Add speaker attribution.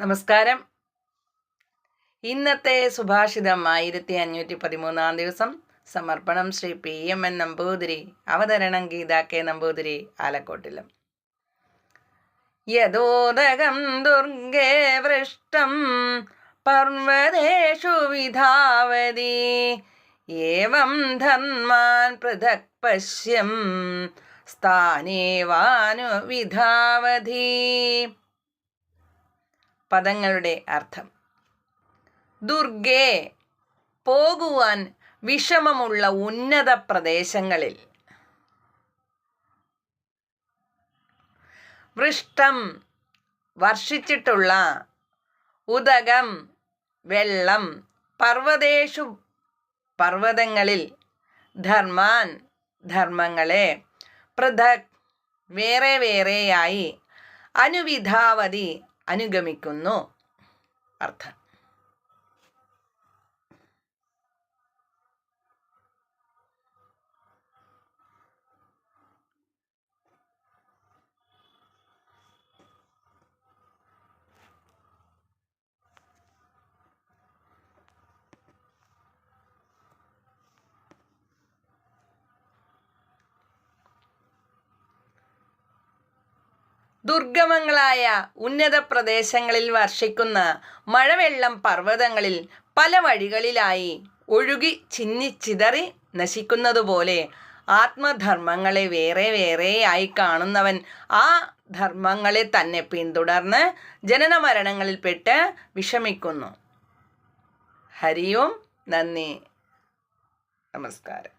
Speaker 1: നമസ്കാരം. ഇന്നത്തെ സുഭാഷിതം ആയിരത്തി അഞ്ഞൂറ്റി പതിമൂന്നാം ദിവസം. സമർപ്പണം Shri P M N Namboothiri അവതരണം ഗീത കെ നമ്പൂതിരി ആലക്കോട്ടിലും. യഥോദകം ദുർഗേ വൃഷ്ടം പർവതേഷു വിധാവതി. ഏവം ധന്മാൻ പൃഥക് പശ്യം സ്ഥാനേവാനു വിധാവധി. പദങ്ങളുടെ അർത്ഥം. ദുർഗേ പോകുവാൻ വിഷമമുള്ള ഉന്നത പ്രദേശങ്ങളിൽ. വൃഷ്ടം വർഷിച്ചിട്ടുള്ള ഉദകം വെള്ളം പർവതേഷു പർവതങ്ങളിൽ ധർമാൻ ധർമ്മങ്ങളെ പൃഥക് വേറെ വേറെയായി അനുവിധാവധി അനുഗമിക്കുന്നു. അർത്ഥം. ദുർഗമങ്ങളായ ഉന്നത പ്രദേശങ്ങളിൽ വർഷിക്കുന്ന മഴവെള്ളം പർവതങ്ങളിൽ പല വഴികളിലായി ഒഴുകി ചിന്നിച്ചിതറി നശിക്കുന്നതുപോലെ ആത്മധർമ്മങ്ങളെ വേറെ വേറെയായി കാണുന്നവൻ ആ ധർമ്മങ്ങളെ തന്നെ പിന്തുടർന്ന് ജനന മരണങ്ങളിൽപ്പെട്ട് വിഷമിക്കുന്നു. ഹരിയോം നന്ദി. നമസ്കാരം.